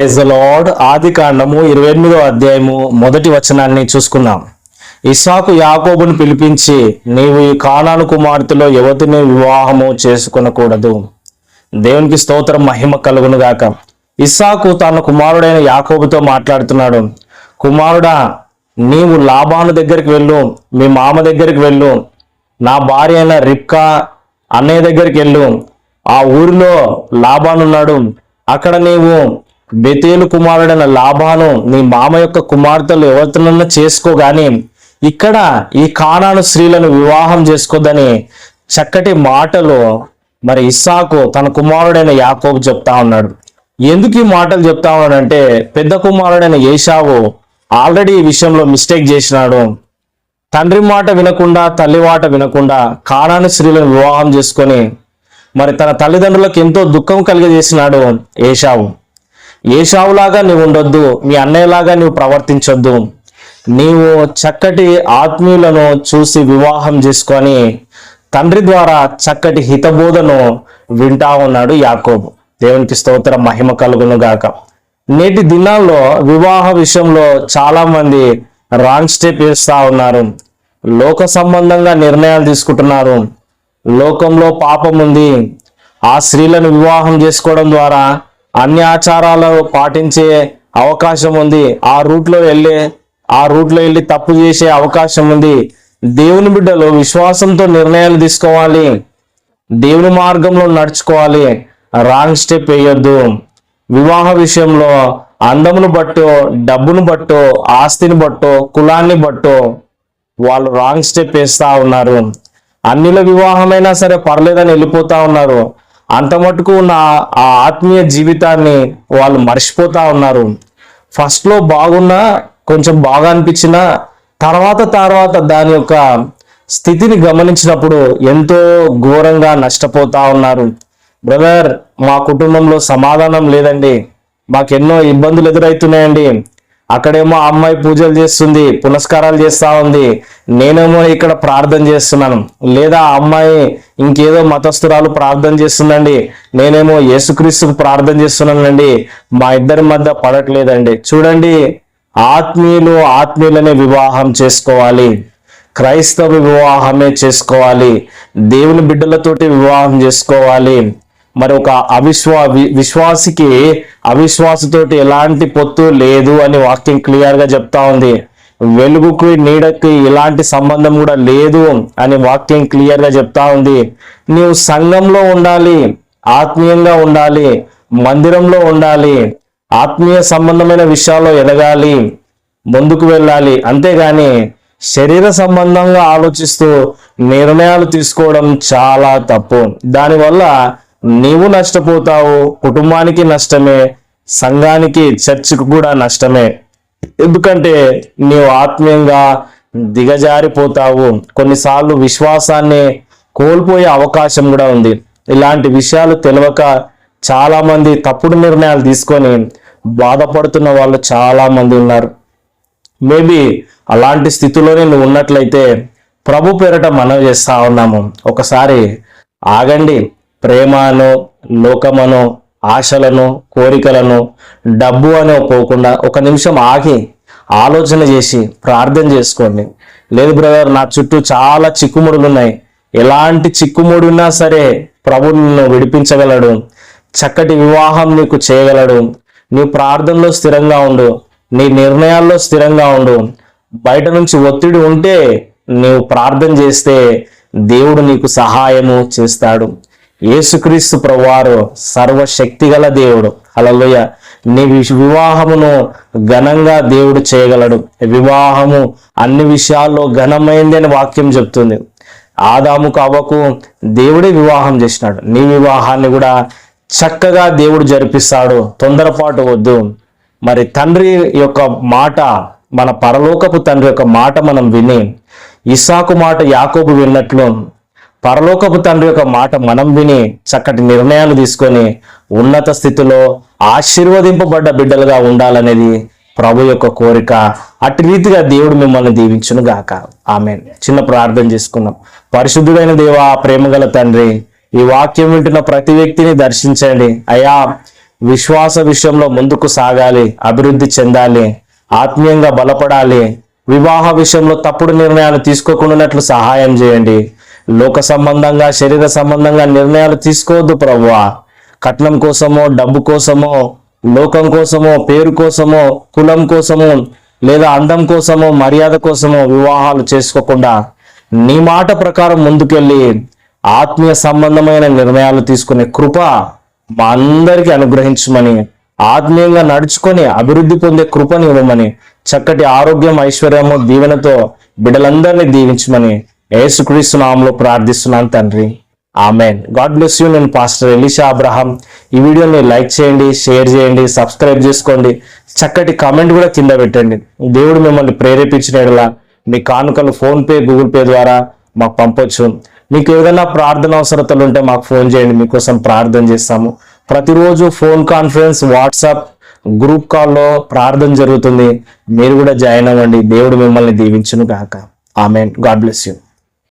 Lord ఆది కాండము ఇరవై ఎనిమిదో అధ్యాయము మొదటి వచనాన్ని చూసుకుందాం. ఇసాకు యాకోబును పిలిపించి నీవు ఈ కానాను కుమార్తెలో యువతిని వివాహము చేసుకునకూడదు? దేవునికి స్తోత్రం మహిమ కలుగును గాక. ఇస్సాకు తన కుమారుడైన యాకోబుతో మాట్లాడుతున్నాడు కుమారుడా నీవు లాభాను దగ్గరికి వెళ్ళు మీ మామ దగ్గరికి వెళ్ళు నా భార్య అయిన రిప్కా అన్నయ్య దగ్గరికి వెళ్ళు ఆ ఊరిలో లాభానున్నాడు అక్కడ నీవు బెతేలు కుమారుడైన లాభాను నీ మామ యొక్క కుమార్తెలు ఎవరితోనన్నా చేసుకోగాని ఇక్కడ ఈ కానాను స్త్రీలను వివాహం చేసుకోదని చక్కటి మాటలు మరి ఇస్సాకు తన కుమారుడైన యాకోబు చెప్తా ఉన్నాడు. ఎందుకు ఈ మాటలు చెప్తా ఉన్నాడంటే పెద్ద కుమారుడైన ఏషావు ఆల్రెడీ ఈ విషయంలో మిస్టేక్ చేసినాడు. తండ్రి మాట వినకుండా తల్లి మాట వినకుండా కానాను స్త్రీలను వివాహం చేసుకొని మరి తన తల్లిదండ్రులకు ఎంతో దుఃఖం కలిగజేసినాడు ఏషావు. ఏషావులాగా నీవు ఉండొద్దు మీ అన్నయ్యలాగా నీవు ప్రవర్తించొద్దు. నీవు చక్కటి ఆత్మీయులను చూసి వివాహం చేసుకొని తండ్రి ద్వారా చక్కటి హితబోధను వింటా ఉన్నాడు యాకోబు. దేవునికి స్తోత్ర మహిమ కలుగును గాక నేటి దినాల్లో వివాహ విషయంలో చాలా మంది రాంగ్ స్టెప్ వేస్తూ ఉన్నారు. లోక సంబంధంగా నిర్ణయాలు తీసుకుంటున్నారు. లోకంలో పాపం ఉంది. ఆ స్త్రీలను వివాహం చేసుకోవడం ద్వారా అన్ని ఆచారాలు పాటించే అవకాశం ఉంది. ఆ రూట్లో వెళ్ళే ఆ రూట్లో వెళ్ళి తప్పు చేసే అవకాశం ఉంది. దేవుని బిడ్డలు విశ్వాసంతో నిర్ణయాలు తీసుకోవాలి. దేవుని మార్గంలో నడుచుకోవాలి. రాంగ్ స్టెప్ వేయొద్దు. వివాహ విషయంలో అందమును బట్టో డబ్బును బట్టో ఆస్తిని బట్టో కులాన్ని బట్టో వాళ్ళు రాంగ్ స్టెప్ వేస్తా ఉన్నారు. అన్నిల వివాహమైనా సరే పర్లేదని వెళ్ళిపోతా ఉన్నారు. అంత మటుకు ఉన్న ఆ ఆత్మీయ జీవితాన్ని వాళ్ళు మర్చిపోతా ఉన్నారు. ఫస్ట్లో బాగున్నా కొంచెం బాగా అనిపించిన తర్వాత తర్వాత దాని యొక్క స్థితిని గమనించినప్పుడు ఎంతో ఘోరంగా నష్టపోతా ఉన్నారు. బ్రదర్ మా కుటుంబంలో సమాధానం లేదండి. మాకెన్నో ఇబ్బందులు ఎదురవుతున్నాయండి అక్కడేమో అమ్మాయి పూజలు చేస్తుంది పునస్కారాలు చేస్తా ఉంది. నేనేమో ఇక్కడ ప్రార్థన చేస్తున్నాను. లేదా అమ్మాయి ఇంకేదో మతస్థురాలు ప్రార్థన చేస్తుందండి. నేనేమో యేసుక్రీస్తుకు ప్రార్థన చేస్తున్నానండి. మా ఇద్దరి మధ్య పడట్లేదండి. చూడండి ఆత్మీయులు ఆత్మీయులనే వివాహం చేసుకోవాలి. క్రైస్తవ వివాహమే చేసుకోవాలి. దేవుని బిడ్డలతోటి వివాహం చేసుకోవాలి. మరి ఒక అవిశ్వా విశ్వాసికి అవిశ్వాసతోటి ఎలాంటి పొత్తు లేదు అని వాక్యం క్లియర్గా చెప్తా ఉంది. వెలుగుకి నీడకి ఎలాంటి సంబంధం కూడా లేదు అని వాక్యం క్లియర్గా చెప్తా ఉంది. నీవు సంఘంలో ఉండాలి ఆత్మీయంగా ఉండాలి మందిరంలో ఉండాలి ఆత్మీయ సంబంధమైన విషయాల్లో ఎదగాలి ముందుకు వెళ్ళాలి. అంతేగాని శరీర సంబంధంగా ఆలోచిస్తూ నిర్ణయాలు తీసుకోవడం చాలా తప్పు. దానివల్ల నీవు నష్టపోతావు కుటుంబానికి నష్టమే సంఘానికి చర్చికి కూడా నష్టమే. ఎందుకంటే నీవు ఆత్మీయంగా దిగజారిపోతావు. కొన్నిసార్లు విశ్వాసాన్ని కోల్పోయే అవకాశం కూడా ఉంది. ఇలాంటి విషయాలు తెలియక చాలా మంది తప్పుడు నిర్ణయాలు తీసుకొని బాధపడుతున్న వాళ్ళు చాలా మంది ఉన్నారు. మేబీ అలాంటి స్థితిలోనే నువ్వు ఉన్నట్లయితే ప్రభు పేరట మనవి చేస్తా ఉన్నాము. ఒకసారి ఆగండి. ప్రేమను లోకమను ఆశలను కోరికలను డబ్బు అని పోకుండా ఒక నిమిషం ఆగి ఆలోచన చేసి ప్రార్థన చేసుకోండి. లేదు బ్రదర్ నా చుట్టూ చాలా చిక్కుముడులు ఉన్నాయి ఎలాంటి చిక్కుముడు ఉన్నా సరే ప్రభు నిన్ను విడిపించగలడు. చక్కటి వివాహం నీకు చేయగలడు. నీ ప్రార్థనలో స్థిరంగా ఉండు. నీ నిర్ణయాల్లో స్థిరంగా ఉండు. బయట నుంచి ఒత్తిడి ఉంటే నీవు ప్రార్థన చేస్తే దేవుడు నీకు సహాయము చేస్తాడు. యేసుక్రీస్తు ప్రవారు సర్వశక్తిగల దేవుడు. అలలోయ నీ వివాహమును ఘనంగా దేవుడు చేయగలడు. వివాహము అన్ని విషయాల్లో ఘనమైంది అని వాక్యం చెప్తుంది. ఆదాము అవ్వకు దేవుడే వివాహం చేసినాడు. నీ వివాహాన్ని కూడా చక్కగా దేవుడు జరిపిస్తాడు. తొందరపాటు వద్దు. మరి తండ్రి యొక్క మాట మన పరలోకపు తండ్రి యొక్క మాట మనం విని ఇసాకు మాట యాకోబు విన్నట్లు పరలోకపు తండ్రి యొక్క మాట మనం విని చక్కటి నిర్ణయాలు తీసుకొని ఉన్నత స్థితిలో ఆశీర్వదింపబడ్డ బిడ్డలుగా ఉండాలనేది ప్రభు యొక్క కోరిక. అటు రీతిగా దేవుడు మిమ్మల్ని దీవించును గాక. ఆమె చిన్న ప్రార్థన చేసుకుందాం. పరిశుద్ధుడైన దేవా ప్రేమగల తండ్రి ఈ వాక్యం వింటున్న ప్రతి వ్యక్తిని దర్శించండి. అయా విశ్వాస విషయంలో ముందుకు సాగాలి అభివృద్ధి చెందాలి ఆత్మీయంగా బలపడాలి వివాహ విషయంలో తప్పుడు నిర్ణయాలు తీసుకోకుండా సహాయం చేయండి. లోక సంబంధంగా శరీర సంబంధంగా నిర్ణయాలు తీసుకోవద్దు ప్రభువా. కట్నం కోసమో డబ్బు కోసమో లోకం కోసమో పేరు కోసమో కులం కోసమో లేదా అందం కోసమో మర్యాద కోసమో వివాహాలు చేసుకోకుండా నీ మాట ప్రకారం ముందుకెళ్ళి ఆత్మీయ సంబంధమైన నిర్ణయాలు తీసుకునే కృప మా అందరికీ అనుగ్రహించమని ఆత్మీయంగా నడుచుకొని అభివృద్ధి పొందే కృపని ఇవ్వమని చక్కటి ఆరోగ్యం ఐశ్వర్యము దీవెనతో బిడ్డలందరినీ దీవించమని యేసుక్రీస్తు నామంలో ప్రార్థిస్తున్నాను తండ్రి. ఆమెన్. God bless you. నేను పాస్టర్ ఎలిషా అబ్రహాం. ఈ వీడియోని లైక్ చేయండి షేర్ చేయండి సబ్స్క్రైబ్ చేసుకోండి. చక్కటి కామెంట్ కూడా కింద పెట్టండి. దేవుడు మిమ్మల్ని ప్రేరేపించిన మీ కానుకలు ఫోన్పే గూగుల్ పే ద్వారా మాకు పంపొచ్చు. మీకు ఏదైనా ప్రార్థన అవసరతలు ఉంటే మాకు ఫోన్ చేయండి. మీకోసం ప్రార్థన చేస్తాము. ప్రతిరోజు ఫోన్ కాన్ఫరెన్స్ వాట్సాప్ గ్రూప్ కాల్లో ప్రార్థన జరుగుతుంది. మీరు కూడా జాయిన్ అవ్వండి. దేవుడు మిమ్మల్ని దీవించును కాక ఆమెన్. God bless you.